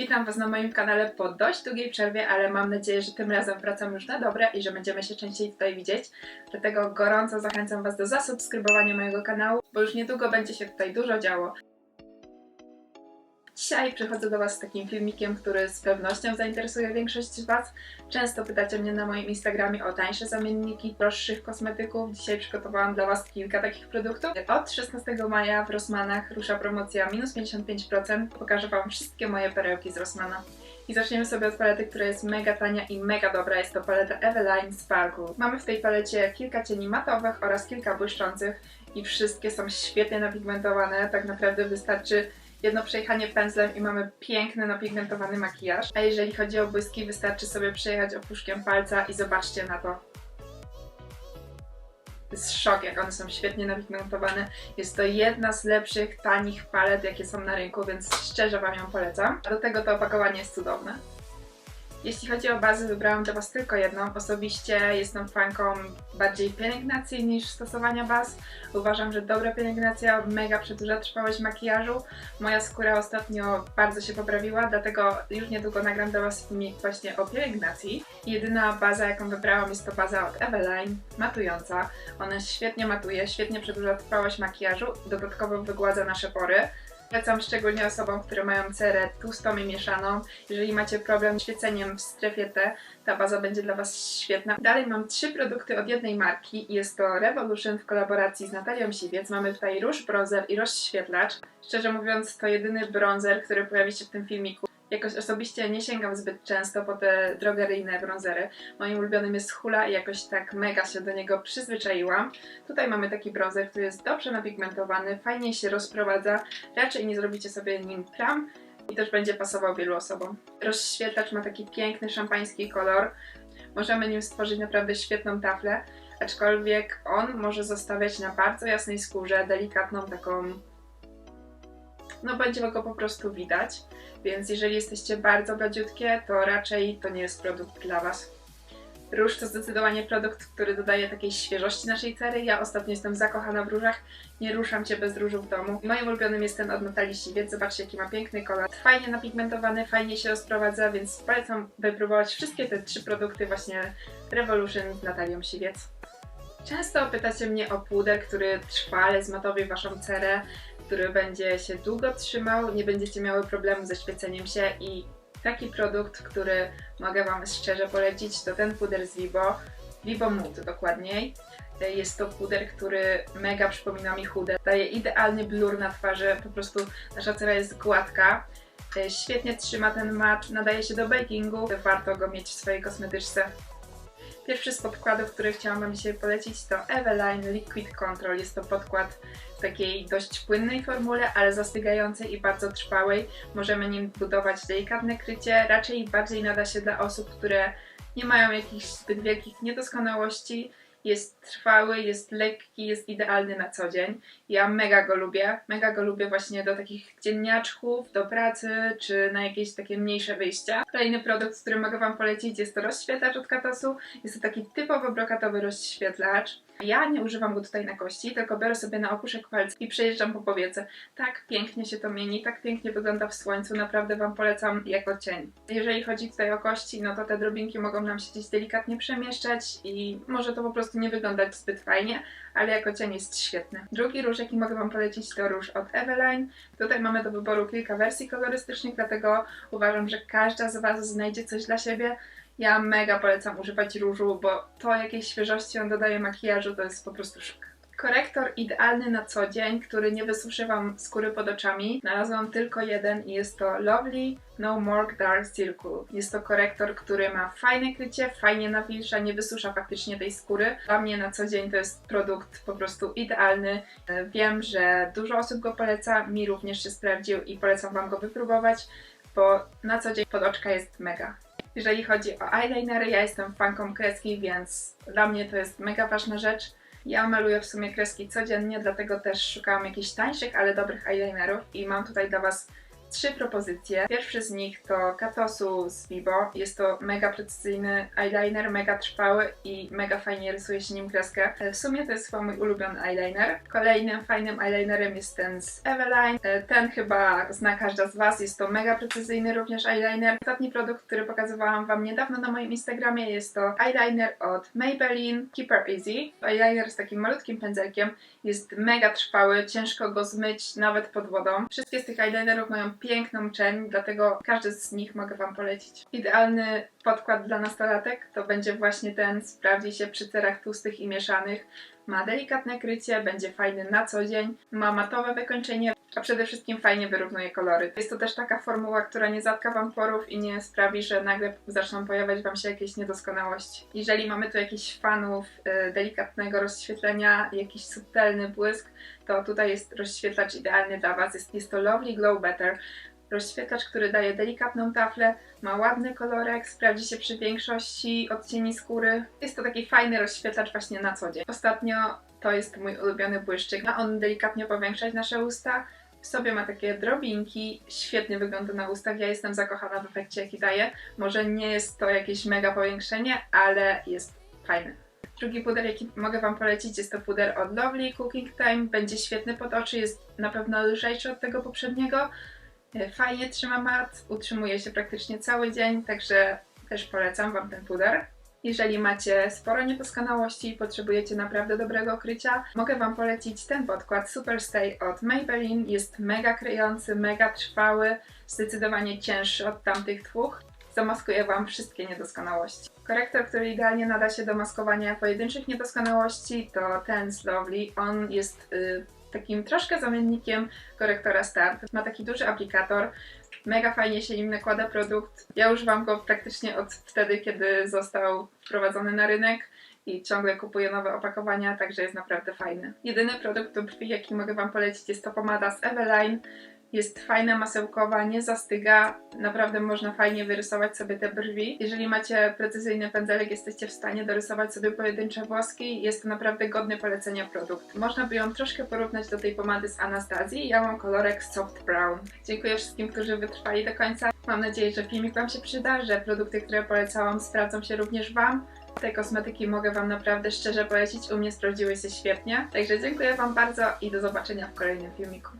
Witam Was na moim kanale po dość długiej przerwie, ale mam nadzieję, że tym razem wracam już na dobre i że będziemy się częściej tutaj widzieć. Dlatego gorąco zachęcam Was do zasubskrybowania mojego kanału, bo już niedługo będzie się tutaj dużo działo. Dzisiaj przychodzę do Was z takim filmikiem, który z pewnością zainteresuje większość z Was. Często pytacie mnie na moim Instagramie o tańsze zamienniki droższych kosmetyków. Dzisiaj przygotowałam dla Was kilka takich produktów. Od 16 maja w Rossmanach rusza promocja minus 55%. Pokażę Wam wszystkie moje perełki z Rossmana. I zaczniemy sobie od palety, która jest mega tania i mega dobra. Jest to paleta Eveline Sparkle. Mamy w tej palecie kilka cieni matowych oraz kilka błyszczących i wszystkie są świetnie napigmentowane. Tak naprawdę wystarczy jedno przejechanie pędzlem i mamy piękny, napigmentowany makijaż. A jeżeli chodzi o błyski, wystarczy sobie przejechać opuszkiem palca i zobaczcie na to. To jest szok, jak one są świetnie napigmentowane. Jest to jedna z lepszych, tanich palet, jakie są na rynku, więc szczerze Wam ją polecam. A do tego to opakowanie jest cudowne. Jeśli chodzi o bazy, wybrałam dla Was tylko jedną. Osobiście jestem fanką bardziej pielęgnacji niż stosowania baz. Uważam, że dobra pielęgnacja mega przedłuża trwałość makijażu. Moja skóra ostatnio bardzo się poprawiła, dlatego już niedługo nagram dla Was filmik właśnie o pielęgnacji. Jedyna baza, jaką wybrałam jest to baza od Eveline, matująca. Ona świetnie matuje, świetnie przedłuża trwałość makijażu, dodatkowo wygładza nasze pory. Polecam szczególnie osobom, które mają cerę tłustą i mieszaną. Jeżeli macie problem z świeceniem w strefie T, ta baza będzie dla Was świetna. Dalej mam trzy produkty od jednej marki. Jest to Revolution w kolaboracji z Natalią Siwiec. Mamy tutaj róż, bronzer i rozświetlacz. Szczerze mówiąc, to jedyny bronzer, który pojawi się w tym filmiku. Jakoś osobiście nie sięgam zbyt często po te drogeryjne bronzery. Moim ulubionym jest Hula i jakoś tak mega się do niego przyzwyczaiłam. Tutaj mamy taki bronzer, który jest dobrze napigmentowany, fajnie się rozprowadza. Raczej nie zrobicie sobie nim plam i też będzie pasował wielu osobom. Rozświetlacz ma taki piękny szampański kolor. Możemy nim stworzyć naprawdę świetną taflę, aczkolwiek on może zostawiać na bardzo jasnej skórze delikatną taką no będzie go po prostu widać. Więc jeżeli jesteście bardzo bladziutkie, to raczej to nie jest produkt dla Was. Róż to zdecydowanie produkt, który dodaje takiej świeżości naszej cery. Ja ostatnio jestem zakochana w różach. Nie ruszam Cię bez różu w domu. Moim ulubionym jest ten od Natalii Siwiec. Zobaczcie, jaki ma piękny kolor. Fajnie napigmentowany, fajnie się rozprowadza, więc polecam wypróbować wszystkie te trzy produkty właśnie Revolution z Natalią Siwiec. Często pytacie mnie o puder, który trwale zmatowi Waszą cerę który będzie się długo trzymał, nie będziecie miały problemu ze świeceniem się i taki produkt, który mogę Wam szczerze polecić, to ten puder z Vibo, Vibo Mood dokładniej. Jest to puder, który mega przypomina mi chude, daje idealny blur na twarzy, po prostu nasza cera jest gładka. Świetnie trzyma ten mat, nadaje się do bakingu, warto go mieć w swojej kosmetyczce. Pierwszy z podkładów, który chciałam Wam dzisiaj polecić to Eveline Liquid Control. Jest to podkład w takiej dość płynnej formule, ale zastygającej i bardzo trwałej. Możemy nim budować delikatne krycie. Raczej bardziej nada się dla osób, które nie mają jakichś zbyt wielkich niedoskonałości jest trwały, jest lekki, jest idealny na co dzień. Ja mega go lubię, mega go lubię właśnie do takich dzienniaczków, do pracy, czy na jakieś takie mniejsze wyjścia. Kolejny produkt, który mogę Wam polecić jest to rozświetlacz od Katosu. Jest to taki typowo brokatowy rozświetlacz. Ja nie używam go tutaj na kości, tylko biorę sobie na opuszek palca i przejeżdżam po powiece. Tak pięknie się to mieni, tak pięknie wygląda w słońcu, naprawdę Wam polecam jako cień. Jeżeli chodzi tutaj o kości, no to te drobinki mogą nam się gdzieś delikatnie przemieszczać i może to po prostu nie wyglądać zbyt fajnie, ale jako cień jest świetny. Drugi róż, jaki mogę Wam polecić, to róż od Eveline. Tutaj mamy do wyboru kilka wersji kolorystycznych, dlatego uważam, że każda z Was znajdzie coś dla siebie. Ja mega polecam używać różu, bo to jakiej świeżości on dodaje makijażu to jest po prostu szok. Korektor idealny na co dzień, który nie wysuszy Wam skóry pod oczami. Znalazłam tylko jeden i jest to Lovely No More Dark Circle. Jest to korektor, który ma fajne krycie, fajnie nawilża, nie wysusza faktycznie tej skóry. Dla mnie na co dzień to jest produkt po prostu idealny. Wiem, że dużo osób go poleca, mi również się sprawdził i polecam Wam go wypróbować, bo na co dzień pod oczka jest mega. Jeżeli chodzi o eyelinery, ja jestem fanką kreski, więc dla mnie to jest mega ważna rzecz. Ja maluję w sumie kreski codziennie, dlatego też szukałam jakichś tańszych, ale dobrych eyelinerów i mam tutaj dla Was trzy propozycje. Pierwszy z nich to Katosu z Bibo. Jest to mega precyzyjny eyeliner, mega trwały i mega fajnie rysuje się nim kreskę. E, W sumie to jest chyba mój ulubiony eyeliner. Kolejnym fajnym eyelinerem jest ten z Eveline. E, Ten chyba zna każda z Was. Jest to mega precyzyjny również eyeliner. Ostatni produkt, który pokazywałam Wam niedawno na moim Instagramie jest to eyeliner od Maybelline Keeper Easy. Eyeliner z takim malutkim pędzelkiem. Jest mega trwały, ciężko go zmyć nawet pod wodą. Wszystkie z tych eyelinerów mają piękną czerń, dlatego każdy z nich mogę Wam polecić. Idealny podkład dla nastolatek to będzie właśnie ten, sprawdzi się przy cerach tłustych i mieszanych. Ma delikatne krycie, będzie fajny na co dzień, ma matowe wykończenie, a przede wszystkim fajnie wyrównuje kolory. Jest to też taka formuła, która nie zatka Wam porów i nie sprawi, że nagle zaczną pojawiać Wam się jakieś niedoskonałości. Jeżeli mamy tu jakichś fanów y, delikatnego rozświetlenia, jakiś subtelny błysk, to tutaj jest rozświetlacz idealny dla Was. Jest, jest to Lovely Glow Better. Rozświetlacz, który daje delikatną taflę, ma ładny kolorek, sprawdzi się przy większości odcieni skóry. Jest to taki fajny rozświetlacz właśnie na co dzień. Ostatnio to jest mój ulubiony błyszczyk. Ma on delikatnie powiększać nasze usta. W sobie ma takie drobinki, świetnie wygląda na ustach. Ja jestem zakochana w efekcie, jaki daje. Może nie jest to jakieś mega powiększenie, ale jest fajny. Drugi puder, jaki mogę Wam polecić, jest to puder od Lovely Cooking Time. Będzie świetny pod oczy, jest na pewno lżejszy od tego poprzedniego. E, Fajnie trzyma mat, utrzymuje się praktycznie cały dzień, także też polecam Wam ten puder. Jeżeli macie sporo niedoskonałości i potrzebujecie naprawdę dobrego krycia, mogę Wam polecić ten podkład Super Stay od Maybelline. Jest mega kryjący, mega trwały, zdecydowanie cięższy od tamtych dwóch. Zamaskuje Wam wszystkie niedoskonałości. Korektor, który idealnie nada się do maskowania pojedynczych niedoskonałości, to ten z Lovely. On jest y, takim troszkę zamiennikiem korektora Start. Ma taki duży aplikator, mega fajnie się nim nakłada produkt. Ja używam go praktycznie od wtedy, kiedy został wprowadzony na rynek i ciągle kupuję nowe opakowania, także jest naprawdę fajny. Jedyny produkt do brwi, jaki mogę Wam polecić, jest to pomada z Eveline. Jest fajna, masełkowa, nie zastyga. Naprawdę można fajnie wyrysować sobie te brwi. Jeżeli macie precyzyjny pędzelek, jesteście w stanie dorysować sobie pojedyncze włoski. Jest to naprawdę godny polecenia produkt. Można by ją troszkę porównać do tej pomady z Anastazji. Ja mam kolorek soft brown. Dziękuję wszystkim, którzy wytrwali do końca. Mam nadzieję, że filmik Wam się przyda, że produkty, które polecałam, sprawdzą się również Wam. Te kosmetyki mogę Wam naprawdę szczerze polecić. U mnie sprawdziły się świetnie. Także dziękuję Wam bardzo i do zobaczenia w kolejnym filmiku.